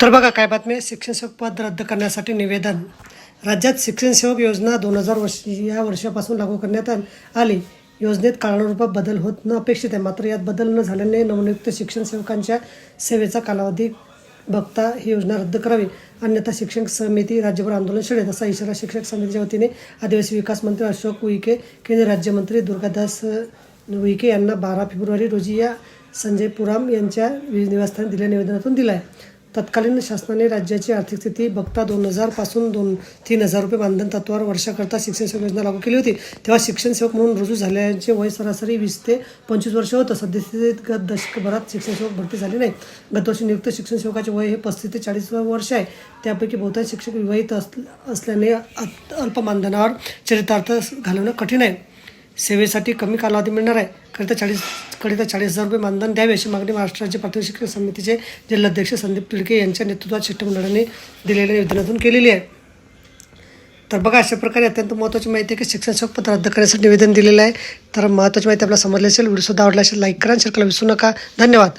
तर बघा काय बातमी आहे? शिक्षण सेवक पद रद्द करण्यासाठी निवेदन. राज्यात शिक्षण सेवक योजना दोन हजार वर्ष या वर्षापासून लागू करण्यात आली योजनेत काळानुरूपात बदल होत न अपेक्षित आहे. मात्र यात बदल न झाल्याने नवनियुक्त शिक्षण सेवकांच्या सेवेचा कालावधी बघता ही योजना रद्द करावी. अन्यथा शिक्षक समिती राज्यभर आंदोलन छेडेल असा इशारा शिक्षक समितीच्या वतीने आदिवासी विकास मंत्री अशोक उईके केंद्रीय राज्यमंत्री दुर्गादास उईके यांना बारा फेब्रुवारी रोजी या संजय पुराम यांच्या निवासस्थानी दिलेल्या निवेदनातून दिला आहे तत्कालीन शासनाने राज्याची आर्थिक स्थिती बघता दोन हजारपासून दोन तीन हजार रुपये मानधन तत्वावर वर्षाकरता शिक्षण सेवक योजना लागू केली होती. तेव्हा शिक्षण सेवक म्हणून रुजू झाल्याचे वय सरासरी वीस ते पंचवीस वर्ष होतं. सद्यस्थितीत गत दशकभरात शिक्षण सेवक भरती झाली नाही. गतवर्षी नियुक्त शिक्षण सेवकाचे वय हे पस्तीस ते चाळीस वर्ष आहे. त्यापैकी बहुतांश शिक्षक विवाहित अस असल्याने अल्प मानधनावर चरितार्थ घालवणं कठीण आहे. सेवेसाठी कमी कालावधी मिळणार आहे. करिता चाळीस करिता चाळीस हजार रुपये मानधन द्यावे अशी मागणी महाराष्ट्र राज्य प्राथमिक शिक्षण समितीचे जिल्हाध्यक्ष संदीप तिडके यांच्या नेतृत्वात शिष्टमंडळाने दिलेल्या निवेदनातून केलेली आहे. तर बघा अशा प्रकारे अत्यंत महत्त्वाची माहिती आहे की शिक्षण सेवक रद्द करण्यासाठी निवेदन दिलेलं आहे. तर महत्त्वाची माहिती आपल्याला समजली असेल व्हिडिओसुद्धा आवडला असेल लाईक करा शेअर करायला विसरू नका. धन्यवाद.